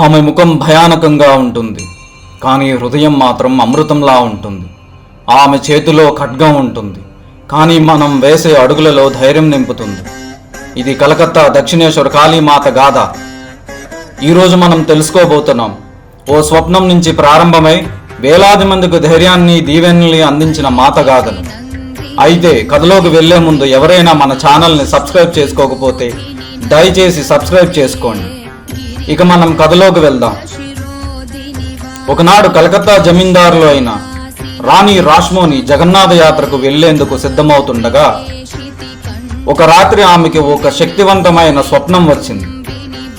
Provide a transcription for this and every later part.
ఆమె ముఖం భయానకంగా ఉంటుంది కానీ హృదయం మాత్రం అమృతంలా ఉంటుంది. ఆమె చేతిలో ఖడ్గం ఉంటుంది కానీ మనం వేసే అడుగులలో ధైర్యం నింపుతుంది. ఇది కలకత్తా దక్షిణేశ్వర కాళీమాత గాథ. ఈరోజు మనం తెలుసుకోబోతున్నాం ఓ స్వప్నం నుంచి ప్రారంభమై వేలాది మందికి ధైర్యాన్ని దీవెనల్ని అందించిన మాత గాథను అయితే కథలోకి వెళ్ళే ముందు ఎవరైనా మన ఛానల్ని సబ్స్క్రైబ్ చేసుకోకపోతే దయచేసి సబ్స్క్రైబ్ చేసుకోండి. ఇక మనం కథలోకి వెళ్దాం. ఒకనాడు కలకత్తా జమీందారులు అయిన రాణి రాష్మోని జగన్నాథ యాత్రకు వెళ్ళేందుకు సిద్ధమవుతుండగా ఒక రాత్రి ఆమెకి ఒక శక్తివంతమైన స్వప్నం వచ్చింది.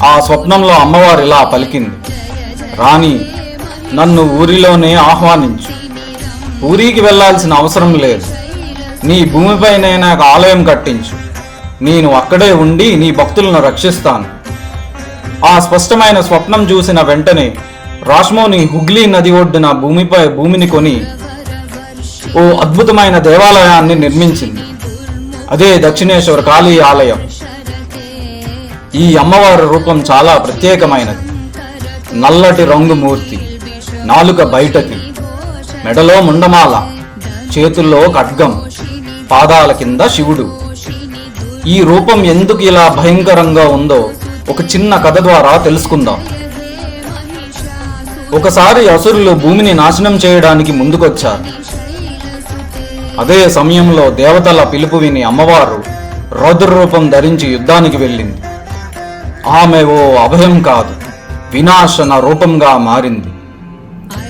ఆ స్వప్నంలో అమ్మవారు ఇలా పలికింది. రాణి నన్ను ఊరిలోనే ఆహ్వానించు. ఊరికి వెళ్ళాల్సిన అవసరం లేదు. నీ భూమిపైనైనా ఆలయం కట్టించు. నేను అక్కడే ఉండి నీ భక్తులను రక్షిస్తాను. ఆ స్పష్టమైన స్వప్నం చూసిన వెంటనే రాష్మోని హుగ్లీ నది ఒడ్డున భూమిపై భూమిని కొని ఓ అద్భుతమైన దేవాలయాన్ని నిర్మించింది. అదే దక్షిణేశ్వర కాళీ ఆలయం. ఈ అమ్మవారి రూపం చాలా ప్రత్యేకమైనది. నల్లటి రంగు మూర్తి నాలుక బయటకి మెడలో ముండమాల చేతుల్లో ఖడ్గం పాదాల కింద శివుడు. ఈ రూపం ఎందుకు ఇలా భయంకరంగా ఉందో ఒక చిన్న కథ ద్వారా తెలుసుకుందాం. ఒకసారి అసురులు భూమిని నాశనం చేయడానికి ముందుకొచ్చారు. అదే సమయంలో దేవతల పిలుపు విని అమ్మవారు రౌద్ర రూపం ధరించి యుద్ధానికి వెళ్ళింది. ఆమె ఓ అభయం కాదు వినాశన రూపంగా మారింది.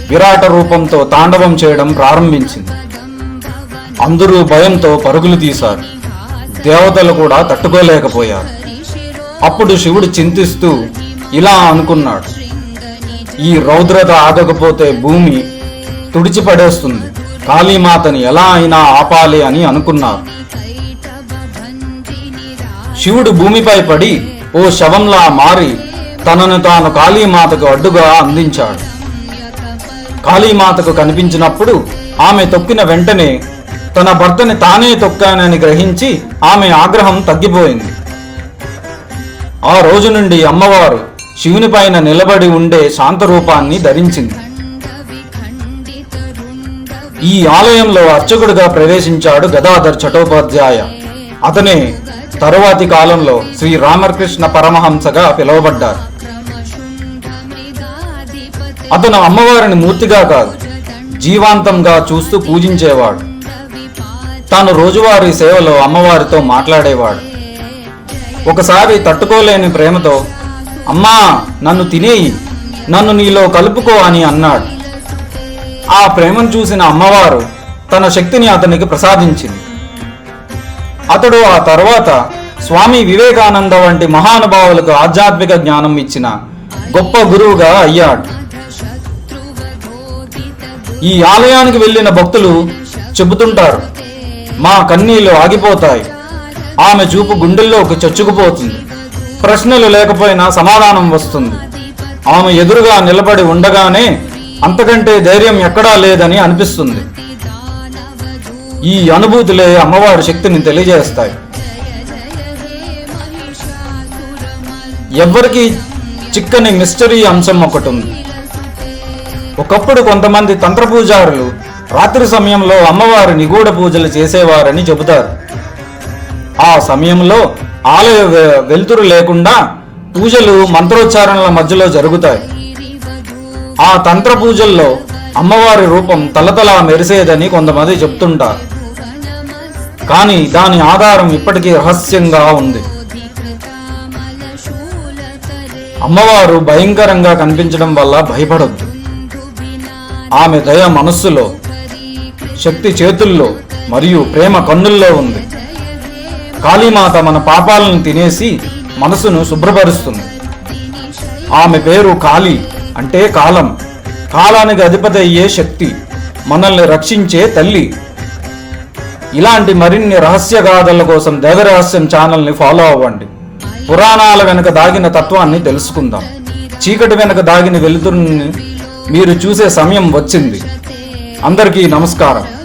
విరాట రూపంతో తాండవం చేయడం ప్రారంభించింది. అందరూ భయంతో పరుగులు తీశారు. దేవతలు కూడా తట్టుకోలేకపోయారు. అప్పుడు శివుడు చింతిస్తూ ఇలా అనుకున్నాడు. ఈ రౌద్రత ఆగకపోతే భూమి తుడిచిపడేస్తుంది. కాళీమాతని ఎలా అయినా ఆపాలి అని అనుకున్నారు. శివుడు భూమిపై పడి ఓ శవంలా మారి తనను తాను కాళీమాతకు అడ్డుగా అందించాడు. కాళీమాతకు కనిపించినప్పుడు ఆమె తొక్కిన వెంటనే తన భర్తని తానే తొక్కానని గ్రహించి ఆమె ఆగ్రహం తగ్గిపోయింది. ఆ రోజు నుండి అమ్మవారు శివుని పైన నిలబడి ఉండే శాంత రూపాన్ని ధరించింది. ఈ ఆలయంలో అర్చకుడిగా ప్రవేశించాడు గదాధర్ చటోపాధ్యాయ. అతనే తరువాతి కాలంలో శ్రీ రామకృష్ణ పరమహంసగా పిలువబడ్డారు. అతను అమ్మవారిని మూర్తిగా కాదు జీవాంతంగా చూస్తూ పూజించేవాడు. తాను రోజువారీ సేవలో అమ్మవారితో మాట్లాడేవాడు. ఒకసారి తట్టుకోలేని ప్రేమతో అమ్మా నన్ను తినేయి నన్ను నీలో కలుపుకో అని అన్నాడు. ఆ ప్రేమను చూసిన అమ్మవారు తన శక్తిని అతనికి ప్రసాదించింది. అతడు ఆ తర్వాత స్వామి వివేకానంద వంటి మహానుభావులకు ఆధ్యాత్మిక జ్ఞానం ఇచ్చిన గొప్ప గురువుగా అయ్యాడు. ఈ ఆలయానికి వెళ్ళిన భక్తులు చెబుతుంటారు మా కన్నీళ్ళు ఆగిపోతాయి ఆమె చూపు గుండెల్లోకి చొచ్చుకుపోతుంది. ప్రశ్నలు లేకపోయినా సమాధానం వస్తుంది. ఆమె ఎదురుగా నిలబడి ఉండగానే అంతకంటే ధైర్యం ఎక్కడా లేదని అనిపిస్తుంది. ఈ అనుభూతులే అమ్మవారి శక్తిని తెలియజేస్తాయి. ఎవ్వరికి చిక్కని మిస్టరీ అంశం ఒకటి ఉంది. ఒకప్పుడు కొంతమంది తంత్ర పూజారులు రాత్రి సమయంలో అమ్మవారి నిగూఢ పూజలు చేసేవారని చెబుతారు. ఆ సమయంలో ఆలయ వెలుతురు లేకుండా పూజలు మంత్రోచ్చారణల మధ్యలో జరుగుతాయి. ఆ తంత్ర పూజల్లో అమ్మవారి రూపం తలతలా మెరిసేదని కొంతమంది చెప్తుంటారు. కానీ దాని ఆధారం ఇప్పటికీ రహస్యంగా ఉంది. అమ్మవారు భయంకరంగా కనిపించడం వల్ల భయపడొద్దు. ఆమె దయ మనస్సులో శక్తి చేతుల్లో మరియు ప్రేమ కన్నుల్లో ఉంది. కాళీమాత మన పాపాలను తినేసి మనసును శుభ్రపరుస్తుంది. ఆమె పేరు కాళీ అంటే కాలం. కాలానికి అధిపతి అయ్యే శక్తి. మనల్ని రక్షించే తల్లి. ఇలాంటి మరిన్ని రహస్య గాథల కోసం దేవరహస్యం ఛానల్ని ఫాలో అవ్వండి. పురాణాల వెనుక దాగిన తత్వాన్ని తెలుసుకుందాం. చీకటి వెనుక దాగిన వెలుతురుని మీరు చూసే సమయం వచ్చింది. అందరికీ నమస్కారం.